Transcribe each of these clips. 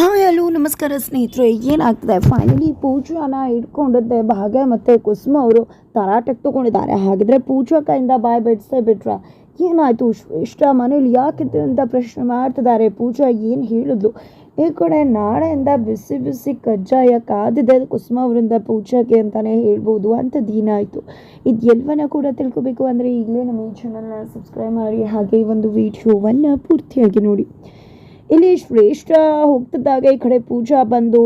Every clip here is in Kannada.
ಹಾಯ್, ಹಲೋ, ನಮಸ್ಕಾರ ಸ್ನೇಹಿತರೆ, ಏನಾಗ್ತದೆ? ಫೈನಲಿ ಪೂಜಾನ ಇಟ್ಕೊಂಡಿದ್ದೆ ಭಾಗ್ಯ ಮತ್ತು ಕುಸುಮ ಅವರು ತರಾಟೆಗೆ ತೊಗೊಂಡಿದ್ದಾರೆ. ಹಾಗಿದ್ರೆ ಪೂಜಾ ಕೈಯಿಂದ ಬಾಯ್ ಬಿಡಿಸೇ ಬಿಟ್ರ? ಏನಾಯಿತು? ಶ್ರೇಷ್ಠ ಮನೇಲಿ ಯಾಕಿತ್ತು ಅಂತ ಪ್ರಶ್ನೆ ಮಾಡ್ತಿದ್ದಾರೆ. ಪೂಜಾ ಏನು ಹೇಳಿದ್ಲು? ಈ ಕಡೆ ನಾಳೆಯಿಂದ ಬಿಸಿ ಬಿಸಿ ಕಜ್ಜಾಯ ಕಾದಿದೆ ಕುಸುಮ ಅವರಿಂದ ಪೂಜಾಗೆ ಅಂತಲೇ ಹೇಳ್ಬೋದು ಅಂಥದ್ದು ಆಯಿತು. ಇದು ಎಲ್ಲವನ್ನ ಕೂಡ ತಿಳ್ಕೊಬೇಕು ಅಂದರೆ ಈಗಲೇ ನಮ್ಮ ಈ ಚಾನಲ್ನ ಸಬ್ಸ್ಕ್ರೈಬ್ ಮಾಡಿ. ಹಾಗೆ ಒಂದು ವಿಡಿಯೋವನ್ನು ಪೂರ್ತಿಯಾಗಿ ನೋಡಿ. ಇಲ್ಲಿ ಶ್ರೇಷ್ಠ ಹೋಗ್ತಿದ್ದಾಗ ಈ ಕಡೆ ಪೂಜಾ ಬಂದು,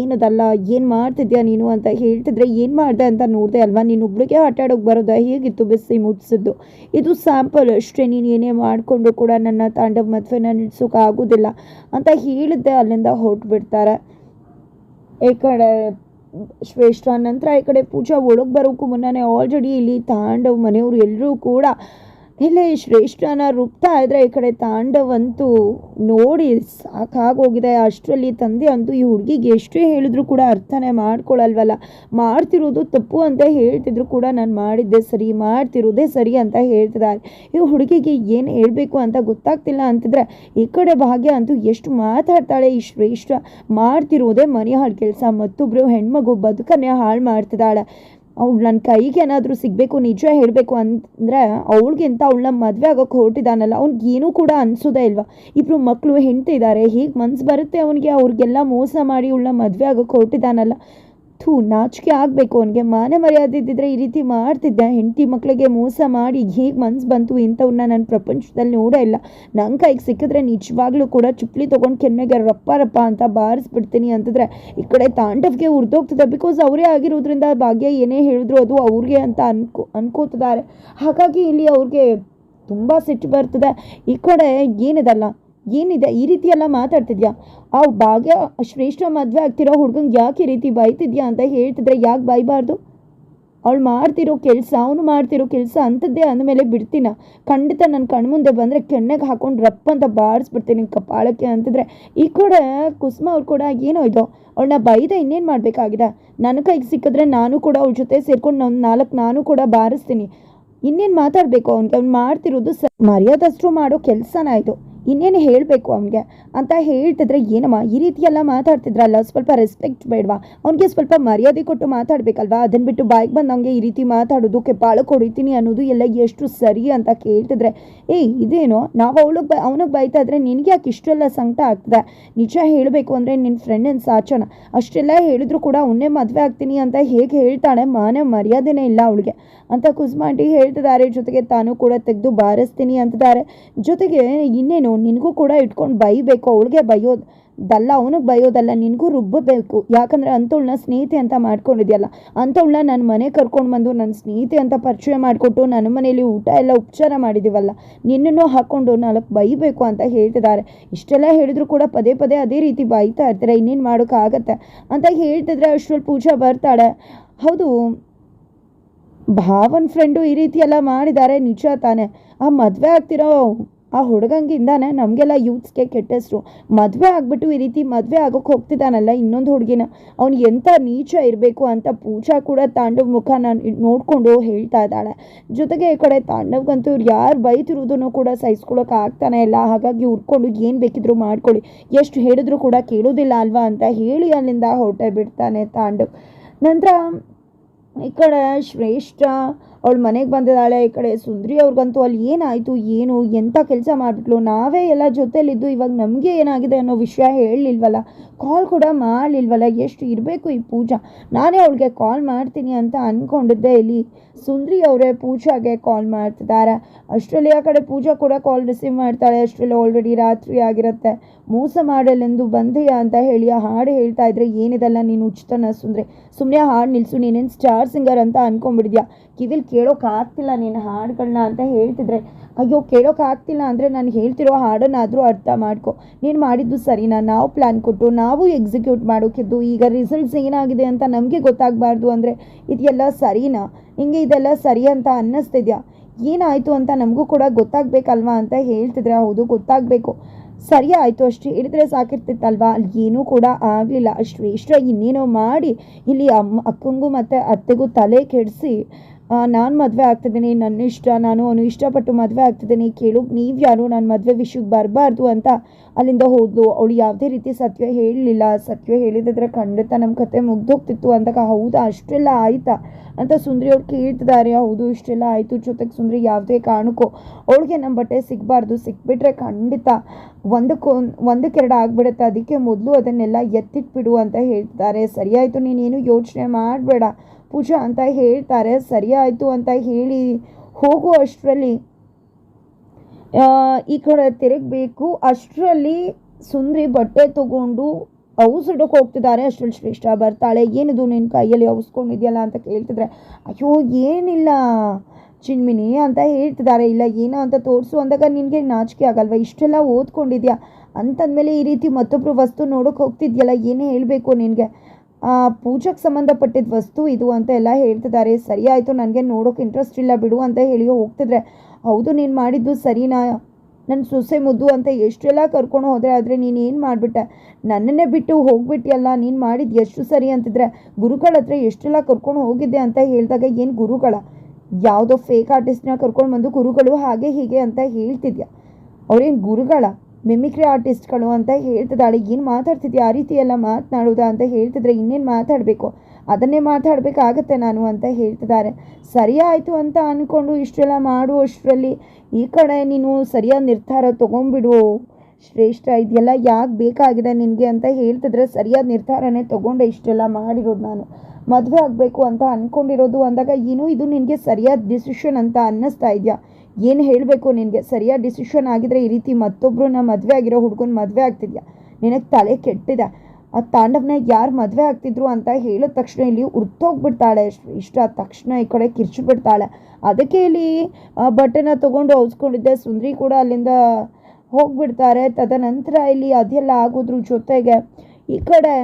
ಏನದಲ್ಲ, ಏನು ಮಾಡ್ತಿದ್ಯಾ ನೀನು? ಅಂತ ಹೇಳ್ತಿದ್ರೆ, ಏನು ಮಾಡಿದೆ ಅಂತ ನೋಡಿದೆ ಅಲ್ವಾ? ನೀನು ಒಬ್ಳಿಗೆ ಆಟ ಆಡೋಕೆ ಬರೋದ ಹೇಗಿತ್ತು ಬಿಸಿ ಮುಟ್ಸಿದ್ದು? ಇದು ಸ್ಯಾಂಪಲ್ ಅಷ್ಟೇ, ನೀನು ಏನೇ ಮಾಡಿಕೊಂಡು ಕೂಡ ನನ್ನ ತಾಂಡವ ಮದುವೆನ ನಿಲ್ಸೋಕೆ ಆಗೋದಿಲ್ಲ ಅಂತ ಹೇಳಿದ್ದೆ. ಅಲ್ಲಿಂದ ಹೊರಟುಬಿಡ್ತಾರೆ. ಈ ಕಡೆ ಶ್ರೇಷ್ಠ, ನಂತರ ಈ ಕಡೆ ಪೂಜಾ ಒಳಗೆ ಬರೋಕ್ಕೂ ಮುನ್ನನೇ ಆಲ್ರೆಡಿ ಇಲ್ಲಿ ತಾಂಡವ್ ಮನೆಯವರು ಎಲ್ಲರೂ ಕೂಡ ಇಲ್ಲಿ ಶ್ರೇಷ್ಠನ ರುಬ್ತಾ ಇದ್ರೆ ಈ ಕಡೆ ತಾಂಡವಂತೂ ನೋಡಿ ಸಾಕಾಗೋಗಿದೆ. ಅಷ್ಟರಲ್ಲಿ ತಂದೆ ಅಂತೂ ಈ ಹುಡುಗಿಗೆ ಎಷ್ಟೇ ಹೇಳಿದ್ರು ಕೂಡ ಅರ್ಥನೇ ಮಾಡ್ಕೊಳ್ಳಲ್ವಲ್ಲ ಮಾಡ್ತಿರೋದು ತಪ್ಪು ಅಂತ ಹೇಳ್ತಿದ್ರು ಕೂಡ ನಾನು ಮಾಡಿದ್ದೆ ಸರಿ, ಮಾಡ್ತಿರೋದೇ ಸರಿ ಅಂತ ಹೇಳ್ತಿದ್ದಾರೆ. ಈ ಹುಡುಗಿಗೆ ಏನು ಹೇಳಬೇಕು ಅಂತ ಗೊತ್ತಾಗ್ತಿಲ್ಲ ಅಂತಿದ್ರೆ ಈ ಕಡೆ ಭಾಗ್ಯ ಅಂತೂ ಎಷ್ಟು ಮಾತಾಡ್ತಾಳೆ ಈ ಶ್ರೇಷ್ಠ. ಮಾಡ್ತಿರೋದೇ ಮನೆ ಹಾಳು ಕೆಲಸ ಮತ್ತೊಬ್ಬರು ಹೆಣ್ಮಗು ಬದುಕನ್ನೇ ಹಾಳು ಮಾಡ್ತಿದ್ದಾಳೆ. ಅವ್ಳು ನನ್ನ ಕೈಗೆ ಏನಾದರೂ ಸಿಗಬೇಕು, ನಿಜ ಹೇಳಬೇಕು ಅಂದರೆ ಅವಳಿಗಿಂತ ಅವಳನ್ನ ಮದುವೆ ಆಗೋಕ್ಕೆ ಹೊರಟಿದ್ದಾನಲ್ಲ ಅವ್ನಿಗೇನೂ ಕೂಡ ಅನಿಸೋದೇ ಇಲ್ವಾ? ಇಬ್ಬರು ಮಕ್ಕಳು ಹೆಂಡ್ತಿದ್ದಾರೆ ಹೀಗೆ ಮನ್ಸು ಬರುತ್ತೆ ಅವನಿಗೆ? ಅವ್ರಿಗೆಲ್ಲ ಮೋಸ ಮಾಡಿ ಅವಳನ್ನ ಮದುವೆ ಆಗೋಕ್ಕೆ ಹೊರಟಿದ್ದಾನಲ್ಲ ಥೂ, ನಾಚಿಕೆ ಆಗಬೇಕು. ಅವನಿಗೆ ಮಾನ ಮರ್ಯಾದೆ ಇದ್ದಿದ್ರೆ ಈ ರೀತಿ ಮಾಡ್ತಿದ್ದೆ. ಹೆಂಡತಿ ಮಕ್ಕಳಿಗೆ ಮೋಸ ಮಾಡಿ ಹೇಗೆ ಮನ್ಸು ಬಂತು ಇಂಥವ್ರನ್ನ ನಾನು ಪ್ರಪಂಚದಲ್ಲಿ ನೋಡೇ ಇಲ್ಲ. ನನ್ನ ಕೈಗೆ ಸಿಕ್ಕಿದ್ರೆ ನಿಜವಾಗ್ಲೂ ಕೂಡ ಚುಪ್ಲಿ ತೊಗೊಂಡು ಕೆನ್ನೆಗೆ ರಪ್ಪ ರಪ್ಪ ಅಂತ ಬಾರಿಸ್ಬಿಡ್ತೀನಿ ಅಂತಂದರೆ ಈ ಕಡೆ ತಾಂಡವ್ಗೆ ಉರ್ದೋಗ್ತದೆ. ಬಿಕಾಸ್ ಅವರೇ ಆಗಿರೋದ್ರಿಂದ ಭಾಗ್ಯ ಏನೇ ಹೇಳಿದ್ರು ಅದು ಅವ್ರಿಗೆ ಅಂತ ಅನ್ಕೋ, ಅನ್ಕೋತಿದ್ದಾರೆ. ಹಾಗಾಗಿ ಇಲ್ಲಿ ಅವ್ರಿಗೆ ತುಂಬ ಸಿಟ್ಟು ಬರ್ತದೆ. ಈ ಕಡೆ ಏನಿದಲ್ಲ ಏನಿದೆ? ಈ ರೀತಿ ಎಲ್ಲ ಮಾತಾಡ್ತಿದ್ಯಾ? ಆ ಭಾಗ್ಯ ಶ್ರೇಷ್ಠ ಮದುವೆ ಆಗ್ತಿರೋ ಹುಡ್ಗಂಗೆ ಯಾಕೆ ಈ ರೀತಿ ಬೈತಿದ್ಯಾ ಅಂತ ಹೇಳ್ತಿದ್ರೆ ಯಾಕೆ ಬೈಬಾರ್ದು? ಅವಳು ಮಾಡ್ತಿರೋ ಕೆಲಸ, ಅವನು ಮಾಡ್ತಿರೋ ಕೆಲಸ ಅಂಥದ್ದೇ ಅಂದಮೇಲೆ ಬಿಡ್ತೀನ? ಖಂಡಿತ ನನ್ನ ಕಣ್ಮುಂದೆ ಬಂದರೆ ಕೆಣ್ಣೆಗೆ ಹಾಕೊಂಡು ರಪ್ಪ ಅಂತ ಬಾರಿಸ್ಬಿಡ್ತೀನಿ ಕಪಾಳಕ್ಕೆ ಅಂತಿದ್ರೆ. ಈ ಕೂಡ ಕುಸುಮ ಅವ್ರು ಕೂಡ ಏನೋ ಇದು? ಅವಳನ್ನ ಬೈದ ಇನ್ನೇನು ಮಾಡಬೇಕಾಗಿದೆ? ನನ್ನ ಕೈಗೆ ಸಿಕ್ಕಿದ್ರೆ ನಾನು ಕೂಡ ಅವಳ ಜೊತೆ ಸೇರ್ಕೊಂಡು ನಾನು ನಾಲ್ಕು ನಾನು ಕೂಡ ಬಾರಿಸ್ತೀನಿ. ಇನ್ನೇನು ಮಾತಾಡಬೇಕು ಅವ್ನಿಗೆ? ಅವ್ನು ಮಾಡ್ತಿರೋದು ಸ ಮರ್ಯಾದಷ್ಟು ಮಾಡೋ ಕೆಲಸನ ಇದು. ಇನ್ನೇನು ಹೇಳಬೇಕು ಅವನಿಗೆ? ಅಂತ ಹೇಳ್ತಿದ್ರೆ, ಏನಮ್ಮ, ಈ ರೀತಿ ಎಲ್ಲ ಮಾತಾಡ್ತಿದ್ರಲ್ಲ, ಸ್ವಲ್ಪ ರೆಸ್ಪೆಕ್ಟ್ ಬೇಡವಾ? ಅವನಿಗೆ ಸ್ವಲ್ಪ ಮರ್ಯಾದೆ ಕೊಟ್ಟು ಮಾತಾಡಬೇಕಲ್ವಾ? ಅದನ್ನು ಬಿಟ್ಟು ಬಾಯಿಗೆ ಬಂದಂಗೆ ಈ ರೀತಿ ಮಾತಾಡೋದು ಕೆಪಾಳಕ್ಕೆ ಹೊಡಿತೀನಿ ಅನ್ನೋದು ಎಲ್ಲ ಎಷ್ಟು ಸರಿ ಅಂತ ಕೇಳ್ತಿದ್ರೆ, ಏಯ್, ಇದೇನೋ? ನಾವು ಅವಳಿಗೆ ಬೈ, ಅವನಿಗೆ ಬೈತಾ ಇದ್ರೆ ನಿನಗೆ ಯಾಕೆ ಇಷ್ಟೆಲ್ಲ ಸಂಕಟ ಆಗ್ತದೆ? ನಿಜ ಹೇಳಬೇಕು ಅಂದರೆ ನಿನ್ನ ಫ್ರೆಂಡಿನ ಸಾಚನ. ಅಷ್ಟೆಲ್ಲ ಹೇಳಿದ್ರು ಕೂಡ ಅವನ್ನೇ ಮದುವೆ ಆಗ್ತೀನಿ ಅಂತ ಹೇಗೆ ಹೇಳ್ತಾಳೆ? ಮಾನ ಮರ್ಯಾದೆನೇ ಇಲ್ಲ ಅವಳಿಗೆ. ಅಂತ ಕುಸ್ಮಾಂಟಿ ಹೇಳ್ತಿದ್ದಾರೆ. ಜೊತೆಗೆ ತಾನು ಕೂಡ ತೆಗೆದು ಬಾರಿಸ್ತೀನಿ ಅಂತಿದ್ದಾರೆ. ಜೊತೆಗೆ ಇನ್ನೇನು, ನಿನಗೂ ಕೂಡ ಇಟ್ಕೊಂಡು ಬೈಬೇಕು. ಅವಳಿಗೆ ಬೈಯೋದು ದಲ್ಲ, ಅವನಿಗೆ ಬೈಯೋದಲ್ಲ, ನಿನಗೂ ರುಬ್ಬಬೇಕು. ಯಾಕಂದರೆ ಅಂಥವಳನ್ನ ಸ್ನೇಹಿತೆ ಅಂತ ಮಾಡ್ಕೊಂಡಿದ್ಯಲ್ಲ ಅಂಥವಳನ್ನ ನನ್ನ ಮನೆ ಕರ್ಕೊಂಡು ಬಂದು ನನ್ನ ಸ್ನೇಹಿತೆ ಅಂತ ಪರಿಚಯ ಮಾಡಿಕೊಟ್ಟು ನನ್ನ ಮನೆಯಲ್ಲಿ ಊಟ ಎಲ್ಲ ಉಪಚಾರ ಮಾಡಿದ್ದೀವಲ್ಲ ನಿನ್ನನ್ನು ಹಾಕ್ಕೊಂಡು ನಾಲ್ಕು ಬೈಬೇಕು ಅಂತ ಹೇಳ್ತಿದ್ದಾರೆ. ಇಷ್ಟೆಲ್ಲ ಹೇಳಿದ್ರು ಕೂಡ ಪದೇ ಪದೇ ಅದೇ ರೀತಿ ಬೈತಾ ಇರ್ತಾರೆ. ಇನ್ನೇನು ಮಾಡೋಕ್ಕಾಗತ್ತೆ ಅಂತ ಹೇಳ್ತಿದ್ರೆ ಅಷ್ಟರಲ್ಲಿ ಪೂಜಾ ಬರ್ತಾಳೆ. ಹೌದು ಭಾವನ್ ಫ್ರೆಂಡು ಈ ರೀತಿ ಎಲ್ಲ ಮಾಡಿದ್ದಾರೆ, ನಿಜ ತಾನೆ. ಆ ಮದುವೆ ಆಗ್ತಿರೋ ಆ ಹುಡುಗಂಗಿಂದಾನೆ ನಮಗೆಲ್ಲ ಯೂತ್ಸ್ಗೆ ಕೆಟ್ಟ ಹೆಸರು ಮದುವೆ ಆಗಿಬಿಟ್ಟು ಈ ರೀತಿ ಮದುವೆ ಆಗೋಕೆ ಹೋಗ್ತಿದ್ದಾನಲ್ಲ ಇನ್ನೊಂದು ಹುಡುಗಿನ. ಅವ್ನು ಎಂಥ ನೀಚ ಇರಬೇಕು ಅಂತ ಪೂಜಾ ಕೂಡ ತಾಂಡವ್ ನಾನು ನೋಡಿಕೊಂಡು ಹೇಳ್ತಾ ಇದ್ದಾಳೆ. ಜೊತೆಗೆ ಈ ಕಡೆ ತಾಂಡವ್ಗಂತೂ ಇವ್ರು ಯಾರು ಬೈತಿರೋದನ್ನು ಕೂಡ ಸಹಿಸ್ಕೊಳ್ಳೋಕೆ ಆಗ್ತಾನೆ ಇಲ್ಲ. ಹಾಗಾಗಿ ಉರ್ಕೊಂಡು ಏನು ಬೇಕಿದ್ರು ಮಾಡ್ಕೊಳ್ಳಿ. ಎಷ್ಟು ಹೇಳಿದ್ರು ಕೂಡ ಕೇಳೋದಿಲ್ಲ ಅಲ್ವಾ ಅಂತ ಹೇಳಿ ಅಲ್ಲಿಂದ ಹೊರಟೆ ಬಿಡ್ತಾನೆ ತಾಂಡವ್. ನಂತರ ಈ ಕಡೆ ಶ್ರೇಷ್ಠ ಅವಳು ಮನೆಗೆ ಬಂದಿದ್ದಾಳೆ, ಈ ಕಡೆ ಸುಂದ್ರಿ ಅವ್ರಿಗಂತೂ ಅಲ್ಲಿ ಏನಾಯಿತು, ಏನು ಎಂಥ ಕೆಲಸ ಮಾಡಿಬಿಟ್ಲು, ನಾವೇ ಎಲ್ಲ ಜೊತೆಲಿದ್ದು, ಇವಾಗ ನಮಗೆ ಏನಾಗಿದೆ ಅನ್ನೋ ವಿಷಯ ಹೇಳಲಿಲ್ವಲ್ಲ? ಕಾಲ್ ಕೂಡ ಮಾಡಲಿಲ್ವಲ್ಲ? ಎಷ್ಟು ಇರಬೇಕು ಈ ಪೂಜಾ? ನಾನೇ ಅವಳಿಗೆ ಕಾಲ್ ಮಾಡ್ತೀನಿ ಅಂತ ಅಂದ್ಕೊಂಡಿದ್ದೆ ಇಲ್ಲಿ. ಸುಂದ್ರಿ ಅವರೇ ಪೂಜಾಗೆ ಕಾಲ್ ಮಾಡ್ತಿದ್ದಾರೆ. ಅಷ್ಟರಲ್ಲಿ ಆ ಕಡೆ ಪೂಜಾ ಕೂಡ ಕಾಲ್ ರಿಸೀವ್ ಮಾಡ್ತಾಳೆ. ಅಷ್ಟರಲ್ಲಿ ಆಲ್ರೆಡಿ ರಾತ್ರಿ ಆಗಿರುತ್ತೆ. ಮೋಸ ಮಾಡಲೆಂದು ಬಂದೆಯಾ ಅಂತ ಹೇಳಿ ಆ ಹಾಡು ಹೇಳ್ತಾ ಇದ್ರೆ, ಏನಿದೆಲ್ಲ ನೀನು ಉಚಿತನ ಸುಂದ್ರೆ? ಸುಮ್ಮನೆ ಹಾಡು ನಿಲ್ಸು, ನೀನೇನು ಸ್ಟಾರ್ ಸಿಂಗರ್ ಅಂತ ಅಂದ್ಕೊಂಡ್ಬಿಡಿದ್ಯಾ ಕಿವಿಲ್ ಕೇಳೋಕ್ಕಾಗ್ತಿಲ್ಲ ನಿನ್ನ ಹಾಡುಗಳನ್ನ ಅಂತ ಹೇಳ್ತಿದ್ರೆ, ಅಯ್ಯೋ ಕೇಳೋಕ್ಕಾಗ್ತಿಲ್ಲ ಅಂದರೆ ನಾನು ಹೇಳ್ತಿರೋ ಹಾಡನ್ನಾದರೂ ಅರ್ಥ ಮಾಡ್ಕೊ. ನೀನು ಮಾಡಿದ್ದು ಸರಿನಾ? ನಾವು ಪ್ಲ್ಯಾನ್ ಕೊಟ್ಟು, ನಾವು ಎಕ್ಸಿಕ್ಯೂಟ್ ಮಾಡೋಕಿದ್ದು, ಈಗ ರಿಸಲ್ಟ್ಸ್ ಏನಾಗಿದೆ ಅಂತ ನಮಗೆ ಗೊತ್ತಾಗಬಾರ್ದು ಅಂದರೆ ಇದೆಲ್ಲ ಸರಿನಾ? ಹಿಂಗೆ ಇದೆಲ್ಲ ಸರಿ ಅಂತ ಅನ್ನಿಸ್ತಿದ್ಯಾ? ಏನಾಯಿತು ಅಂತ ನಮಗೂ ಕೂಡ ಗೊತ್ತಾಗಬೇಕಲ್ವಾ ಅಂತ ಹೇಳ್ತಿದ್ರೆ, ಹೌದು, ಗೊತ್ತಾಗಬೇಕು. ಸರಿ ಆಯಿತು ಅಷ್ಟು. ಹೇಳಿದ್ರೆ ಸಾಕಿರ್ತಿತ್ತಲ್ವಾ? ಅಲ್ಲಿ ಏನೂ ಕೂಡ ಆಗಲಿಲ್ಲ. ಇಷ್ಟ ಇನ್ನೇನೋ ಮಾಡಿ ಇಲ್ಲಿ ಅಮ್ಮ, ಅಕ್ಕಂಗೂ ಮತ್ತು ಅತ್ತೆಗೂ ತಲೆ ಕೆಡಿಸಿ ನಾನು ಮದುವೆ ಆಗ್ತಿದ್ದೀನಿ, ನನ್ನ ಇಷ್ಟ, ನಾನು ಅವನು ಇಷ್ಟಪಟ್ಟು ಮದುವೆ ಆಗ್ತಿದ್ದೀನಿ, ಕೇಳು, ನೀವು ಯಾರು, ನಾನು ಮದುವೆ ವಿಷಯಕ್ಕೆ ಬರಬಾರ್ದು ಅಂತ ಅಲ್ಲಿಂದ ಹೋದ್ಲು. ಅವಳು ಯಾವುದೇ ರೀತಿ ಸತ್ಯ ಹೇಳಲಿಲ್ಲ. ಸತ್ಯ ಹೇಳಿದ್ರೆ ಖಂಡಿತ ನಮ್ಮ ಕತೆ ಮುಗ್ದೋಗ್ತಿತ್ತು ಅಂತ ಹೌದಾ? ಅಷ್ಟೆಲ್ಲ ಆಯ್ತಾ? ಅಂತ ಸುಂದ್ರಿ ಅವ್ರು ಕೇಳ್ತಿದ್ದಾರೆ. ಹೌದು, ಇಷ್ಟೆಲ್ಲ ಆಯಿತು. ಜೊತೆಗೆ ಸುಂದ್ರಿ ಯಾವುದೇ ಕಾರಣಕ್ಕೂ ಅವಳಿಗೆ ನಮ್ಮ ಬಟ್ಟೆ ಸಿಗಬಾರ್ದು. ಸಿಕ್ಬಿಟ್ರೆ ಖಂಡಿತ ಒಂದಕ್ಕೊಂದು ಒಂದಕ್ಕೆರಡು ಆಗಿಬಿಡುತ್ತೆ. ಅದಕ್ಕೆ ಮೊದಲು ಅದನ್ನೆಲ್ಲ ಎತ್ತಿಟ್ಬಿಡು ಅಂತ ಹೇಳ್ತಿದ್ದಾರೆ. ಸರಿಯಾಯಿತು, ನೀನೇನು ಯೋಚನೆ ಮಾಡಬೇಡ. ಪೂಜಾ ಅಂತ ಹೇಳ್ತಾರೆ. ಸರಿ ಆಯಿತು ಅಂತ ಹೇಳಿ ಹೋಗೋ ಅಷ್ಟರಲ್ಲಿ. ಈ ಕಡೆ ತಿರುಗಬೇಕು ಅಷ್ಟರಲ್ಲಿ ಸುಂದ್ರಿ ಬಟ್ಟೆ ತಗೊಂಡು ಔಸಿಡೋಕೆ ಹೋಗ್ತಿದ್ದಾರೆ. ಅಷ್ಟರಲ್ಲಿ ಶ್ರೇಷ್ಠ ಬರ್ತಾಳೆ. ಏನಿದು ನಿನ್ನ ಕೈಯಲ್ಲಿ ಔಸ್ಕೊಂಡಿದ್ಯಲ್ಲ ಅಂತ ಕೇಳ್ತಿದ್ರೆ, ಅಯ್ಯೋ, ಏನಿಲ್ಲ ಚಿನ್ಮಿನಿ ಅಂತ ಹೇಳ್ತಿದ್ದಾರೆ. ಇಲ್ಲ, ಏನೋ ಅಂತ ತೋರಿಸು ಅಂದಾಗ ನಿನಗೆ ನಾಚಿಕೆ ಆಗಲ್ವ? ಇಷ್ಟೆಲ್ಲ ಓದ್ಕೊಂಡಿದ್ಯಾ? ಅಂತಂದಮೇಲೆ ಈ ರೀತಿ ಮತ್ತೊಬ್ಬರು ವಸ್ತು ನೋಡೋಕೆ ಹೋಗ್ತಿದ್ಯಲ್ಲ, ಏನೇ ಹೇಳಬೇಕು ನಿನಗೆ? ಪೂಜೆಗೆ ಸಂಬಂಧಪಟ್ಟಿದ್ದ ವಸ್ತು ಇದು ಅಂತ ಎಲ್ಲ ಹೇಳ್ತಿದ್ದಾರೆ. ಸರಿ ಆಯಿತು, ನನಗೆ ನೋಡೋಕೆ ಇಂಟ್ರೆಸ್ಟ್ ಇಲ್ಲ ಬಿಡು ಅಂತ ಹೇಳಿ ಹೋಗ್ತಿದ್ರೆ, ಹೌದು, ನೀನು ಮಾಡಿದ್ದು ಸರಿನಾ? ನನ್ನ ಸೊಸೆ ಮುದ್ದು ಅಂತ ಎಷ್ಟೆಲ್ಲ ಕರ್ಕೊಂಡು ಹೋದರೆ ಆದರೆ ನೀನು ಏನು ಮಾಡಿಬಿಟ್ಟೆ? ನನ್ನನ್ನೇ ಬಿಟ್ಟು ಹೋಗ್ಬಿಟ್ಟಿಯಲ್ಲ ನೀನು ಮಾಡಿದ್ದು ಎಷ್ಟು ಸರಿ ಅಂತಿದ್ರೆ, ಗುರುಗಳ ಹತ್ರ ಎಷ್ಟೆಲ್ಲ ಕರ್ಕೊಂಡು ಹೋಗಿದ್ದೆ ಅಂತ ಹೇಳಿದಾಗ ಏನು ಗುರುಗಳ? ಯಾವುದೋ ಫೇಕ್ ಆರ್ಟಿಸ್ಟ್ನ ಕರ್ಕೊಂಡು ಬಂದು ಗುರುಗಳು ಹಾಗೆ ಹೀಗೆ ಅಂತ ಹೇಳ್ತಿದ್ಯಾ? ಅವ್ರೇನು ಗುರುಗಳ? ಮಿಮಿಕ್ರಿ ಆರ್ಟಿಸ್ಟ್ಗಳು ಅಂತ ಹೇಳ್ತಿದ್ದಾಳೆ ಏನು ಮಾತಾಡ್ತಿದ್ಯಾ? ಆ ರೀತಿ ಎಲ್ಲ ಮಾತನಾಡೋದಾ? ಅಂತ ಹೇಳ್ತಿದ್ರೆ, ಇನ್ನೇನು ಮಾತಾಡಬೇಕು? ಅದನ್ನೇ ಮಾತಾಡಬೇಕಾಗತ್ತೆ ನಾನು ಅಂತ ಹೇಳ್ತಿದ್ದಾರೆ. ಸರಿ ಆಯಿತು ಅಂತ ಅಂದ್ಕೊಂಡು ಇಷ್ಟೆಲ್ಲ ಮಾಡುವಷ್ಟರಲ್ಲಿ ಈ ಕಡೆ ನೀನು ಸರಿಯಾದ ನಿರ್ಧಾರ ತೊಗೊಂಬಿಡು ಶ್ರೇಷ್ಠ ಇದೆಲ್ಲ ಯಾಕೆ ಬೇಕಾಗಿದೆ ನಿನಗೆ? ಅಂತ ಹೇಳ್ತಿದ್ರೆ, ಸರಿಯಾದ ನಿರ್ಧಾರನೇ ತೊಗೊಂಡೆ ಇಷ್ಟೆಲ್ಲ ಮಾಡಿರೋದು ನಾನು. ಮದುವೆ ಆಗಬೇಕು ಅಂತ ಅಂದ್ಕೊಂಡಿರೋದು ಅಂದಾಗ, ಏನು ಇದು ನಿನಗೆ ಸರಿಯಾದ ಡಿಸಿಷನ್ ಅಂತ ಅನ್ನಿಸ್ತಾ ಇದೆಯಾ? ಏನು ಹೇಳಬೇಕು ನಿನಗೆ? ಸರಿಯಾದ ಡಿಸಿಷನ್ ಆಗಿದ್ರೆ ಈ ರೀತಿ ಮತ್ತೊಬ್ಬರನ್ನ ಮದುವೆ ಆಗಿರೋ ಹುಡುಗನ ಮದುವೆ ಆಗ್ತಿದ್ಯಾ? ನಿನಗೆ ತಲೆ ಕೆಟ್ಟಿದೆ. ಆ ತಾಂಡವನ ಯಾರು ಮದುವೆ ಆಗ್ತಿದ್ರು ಅಂತ ಹೇಳಿದ ತಕ್ಷಣ ಇಲ್ಲಿ ಉರ್ತೋಗ್ಬಿಡ್ತಾಳೆ ಇಷ್ಟ ಆದ ತಕ್ಷಣ ಈ ಕಡೆ ಕಿರ್ಚಿಬಿಡ್ತಾಳೆ. ಅದಕ್ಕೆ ಇಲ್ಲಿ ಬಟ್ಟೆನ ತೊಗೊಂಡು ಹೊಸ್ಕೊಂಡಿದ್ದೆ ಸುಂದ್ರಿ ಕೂಡ ಅಲ್ಲಿಂದ ಹೋಗ್ಬಿಡ್ತಾರೆ. ತದನಂತರ ಇಲ್ಲಿ ಅದೆಲ್ಲ ಆಗೋದ್ರ ಜೊತೆಗೆ ಈ ಕಡೆ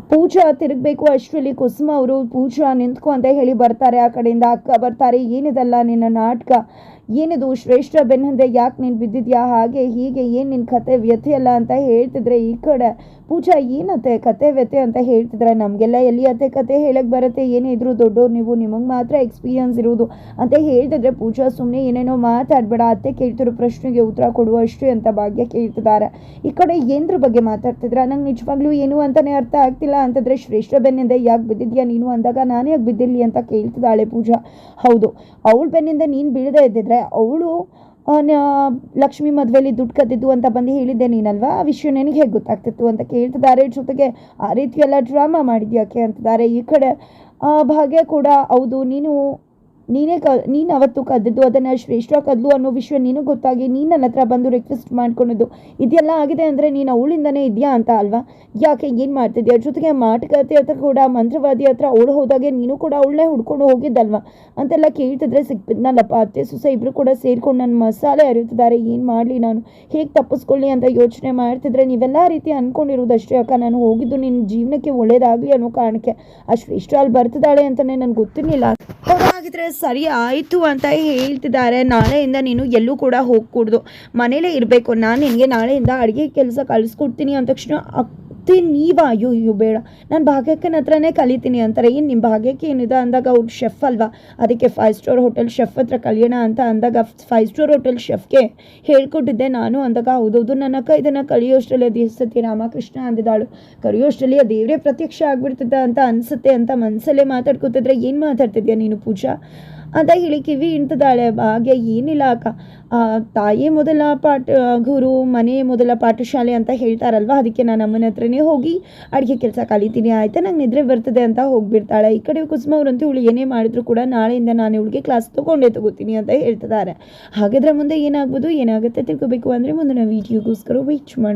ಪೂಜಾ ತಿರುಗಬೇಕು ಅಷ್ಟರಲ್ಲಿ ಕುಸುಮ ಅವರು ಪೂಜಾ ನಿಂತ್ಕೊ ಅಂತ ಹೇಳಿ ಬರ್ತಾರೆ. ಆ ಕಡೆಯಿಂದ ಅಕ್ಕ ಬರ್ತಾರೆ. ಏನಿದೆಲ್ಲ ನಿನ್ನ ನಾಟಕ? ಏನಿದು ಶ್ರೇಷ್ಠ ಬೆನ್ನಂದೆ ಯಾಕೆ ನೀನು ಬಿದ್ದಿದ್ಯಾ? ಹಾಗೆ ಹೀಗೆ ಏನು ನಿನ್ನ ಕತೆ ವ್ಯಥೆ ಅಲ್ಲ ಅಂತ ಹೇಳ್ತಿದ್ರೆ ಈ ಕಡೆ ಪೂಜಾ ಏನತ್ತೆ ಕತೆ ವ್ಯಥೆ ಅಂತ ಹೇಳ್ತಿದ್ರೆ ನಮಗೆಲ್ಲ ಎಲ್ಲಿ ಅತ್ತೆ ಕತೆ ಹೇಳಕ್ಕೆ ಬರುತ್ತೆ? ಏನೇ ಇದ್ರು ದೊಡ್ಡವ್ರು ನೀವು, ನಿಮಗೆ ಮಾತ್ರ ಎಕ್ಸ್ಪೀರಿಯನ್ಸ್ ಇರೋದು ಅಂತ ಹೇಳ್ತಿದ್ರೆ ಪೂಜಾ ಸುಮ್ಮನೆ ಏನೇನೋ ಮಾತಾಡಬೇಡ. ಅತ್ತೆ ಕೇಳ್ತಿರೋ ಪ್ರಶ್ನೆಗೆ ಉತ್ತರ ಕೊಡುವಷ್ಟು ಅಂತ ಭಾಗ್ಯ ಕೇಳ್ತಿದ್ದಾರೆ. ಈ ಕಡೆ ಏನ್ರ ಬಗ್ಗೆ ಮಾತಾಡ್ತಿದ್ರ? ನಂಗೆ ನಿಜವಾಗ್ಲೂ ಏನು ಅಂತಲೇ ಅರ್ಥ ಆಗ್ತಿಲ್ಲ ಅಂತಂದರೆ ಶ್ರೇಷ್ಠ ಬೆನ್ನಿಂದ ಯಾಕೆ ಬಿದ್ದಿದ್ಯಾ? ನೀನು ಅಂದಾಗ ನಾನೇ ಯಾಕೆ ಬಿದ್ದಿರಲಿ ಅಂತ ಕೇಳ್ತಿದ್ದಾಳೆ ಪೂಜಾ. ಹೌದು, ಅವಳ ಬೆನ್ನಿಂದ ನೀನು ಬೀಳದೇ ಇದ್ದಿದ್ರೆ ಅವಳು ಲಕ್ಷ್ಮಿ ಮದುವೆಯಲ್ಲಿ ದುಡ್ಡು ಕದ್ದಿದ್ದು ಅಂತ ಬಂದು ಹೇಳಿದ್ದೆ ನೀನಲ್ವಾ? ಆ ವಿಷಯ ನಿನಗೆ ಹೇಗೆ ಗೊತ್ತಾಗ್ತಿತ್ತು? ಅಂತ ಕೇಳ್ತಿದ್ದಾರೆ. ಜೊತೆಗೆ, ಆ ರೀತಿ ಡ್ರಾಮಾ ಮಾಡಿದ್ಯಾಕೆ? ಅಂತಿದ್ದಾರೆ. ಈ ಕಡೆ ಭಾಗ್ಯ ಕೂಡ, ಹೌದು, ನೀನು ನೀನೇ ಕ, ನೀನು ಅವತ್ತು ಕದ್ದಿದ್ದು ಅದನ್ನು ಶ್ರೇಷ್ಠ ಕದ್ಲು ಅನ್ನೋ ವಿಷಯ ನೀನು ಗೊತ್ತಾಗಿ ನೀನು ನನ್ನ ಹತ್ರ ಬಂದು ರಿಕ್ವೆಸ್ಟ್ ಮಾಡ್ಕೊಂಡಿದ್ದು ಇದೆಲ್ಲ ಆಗಿದೆ ಅಂದರೆ ನೀನು ಅವಳಿಂದನೇ ಇದೆಯಾ ಅಂತ ಅಲ್ವಾ? ಯಾಕೆ, ಏನು ಮಾಡ್ತಿದ್ಯಾ? ಜೊತೆಗೆ ಮಾಟುಕತೆ ಹತ್ರ ಕೂಡ, ಮಂತ್ರವಾದಿ ಹತ್ರ ಅವಳು ಹೋದಾಗೆ ನೀನು ಕೂಡ ಅವಳನ್ನೇ ಹುಡ್ಕೊಂಡು ಹೋಗಿದ್ದಲ್ವಾ? ಅಂತೆಲ್ಲ ಕೇಳ್ತಿದ್ರೆ ಸಿಕ್ಬಿದ್ನಲ್ಲಪ್ಪ ಅತ್ತೆ, ಸುಸ ಇಬ್ಬರು ಕೂಡ ಸೇರಿಕೊಂಡು ನನ್ನ ಮಸಾಲೆ ಅರಿಯುತ್ತಿದ್ದಾರೆ ಏನು ಮಾಡಲಿ ನಾನು? ಹೇಗೆ ತಪ್ಪಿಸ್ಕೊಳ್ಳಿ ಅಂತ ಯೋಚನೆ ಮಾಡ್ತಿದ್ರೆ ನೀವೆಲ್ಲ ರೀತಿ ಅಂದ್ಕೊಂಡಿರೋದಷ್ಟೇ ಅಕ್ಕ. ನಾನು ಹೋಗಿದ್ದು ನಿನ್ನ ಜೀವನಕ್ಕೆ ಒಳ್ಳೇದಾಗಲಿ ಅನ್ನೋ ಕಾರಣಕ್ಕೆ. ಆ ಶ್ರೇಷ್ಠ ಅಲ್ಲಿ ಬರ್ತಿದ್ದಾಳೆ ಅಂತಲೇ ನನಗೆ ಗೊತ್ತಿರಲಿಲ್ಲ. ಹಾಗಿದ್ರೆ ಸರಿ ಆಯಿತು ಅಂತ ಹೇಳ್ತಿದ್ದಾರೆ. ನಾಳೆಯಿಂದ ನೀನು ಎಲ್ಲೂ ಕೂಡ ಹೋಗ್ಕೂಡ್ದು. ಮನೇಲೇ ಇರಬೇಕು. ನಾನು ನಿನಗೆ ನಾಳೆಯಿಂದ ಅಡುಗೆ ಕೆಲಸ ಕಳಿಸ್ಕೊಡ್ತೀನಿ ಅಂದ ತಕ್ಷಣ ಅತ್ತೆ ನೀವ? ಅಯ್ಯೋ ಅಯ್ಯೋ, ಬೇಡ. ನಾನು ಭಾಗ್ಯಕ್ಕನ ಹತ್ರನೇ ಕಲಿತೀನಿ ಅಂತಾರೆ. ಏನು ನಿಮ್ಮ ಭಾಗ್ಯಕ್ಕೆ ಏನಿದೆ? ಅಂದಾಗ ಅವ್ರು ಶೆಫ್ ಅಲ್ವಾ? ಅದಕ್ಕೆ ಫೈವ್ ಸ್ಟಾರ್ ಹೋಟೆಲ್ ಶೆಫ್ ಹತ್ರ ಕಲಿಯೋಣ ಅಂತ ಅಂದಾಗ ಫೈವ್ ಸ್ಟಾರ್ ಹೋಟೆಲ್ ಶೆಫ್ಗೆ ಹೇಳ್ಕೊಟ್ಟಿದ್ದೆ ನಾನು. ಅಂದಾಗ ಹೌದೌದು, ನನ್ನ ಅಕ್ಕ ಇದನ್ನು ಕಲಿಯೋಷ್ಟರಲ್ಲಿ ಸತಿ ರಾಮಕೃಷ್ಣ ಅಂದಿದ್ದಾಳು. ಕಲಿಯೋಷ್ಟರಲ್ಲಿ ಆ ದೇವರೇ ಪ್ರತ್ಯಕ್ಷ ಆಗ್ಬಿಡ್ತಿದ್ದ ಅಂತ ಅನಿಸುತ್ತೆ ಅಂತ ಮನಸ್ಸಲ್ಲೇ ಮಾತಾಡ್ಕೊತಿದ್ರೆ ಏನು ಮಾತಾಡ್ತಿದ್ಯಾ ನೀನು ಪೂಜಾ? ಅಂತ ಹೇಳಿ ಕಿವಿ ಇಂತದಾಳೆ ಹಾಗೆ ಏನಿಲ್ಲ ಅಕ್ಕ. ತಾಯಿ ಮೊದಲ ಪಾಠ ಗುರು, ಮನೆ ಮೊದಲ ಪಾಠಶಾಲೆ ಅಂತ ಹೇಳ್ತಾರಲ್ವ? ಅದಕ್ಕೆ ನಾನು ಅಮ್ಮನ ಹತ್ರನೇ ಹೋಗಿ ಅಡುಗೆ ಕೆಲಸ ಕಲಿತೀನಿ. ಆಯಿತಾ? ನಂಗೆ ನಿದ್ರೆ ಬರ್ತದೆ ಅಂತ ಹೋಗಿಬಿಡ್ತಾಳೆ. ಈ ಕಡೆ ಕುಸುಮ ಅವರಂತೂ ಇವಳು ಏನೇ ಮಾಡಿದ್ರು ಕೂಡ ನಾಳೆಯಿಂದ ನಾನು ಇವಳಿಗೆ ಕ್ಲಾಸ್ ತೊಗೊಂಡೇ ತಗೋತೀನಿ ಅಂತ ಹೇಳ್ತಿದ್ದಾರೆ ಹಾಗಾದ್ರೆ ಮುಂದೆ ಏನಾಗ್ಬೋದು? ಏನಾಗುತ್ತೆ ತಿಳ್ಕೊಬೇಕು ಅಂದರೆ ಮುಂದಿನ ವೀಡಿಯೋಗೋಸ್ಕರ ವೀಚ್ ಮಾಡು.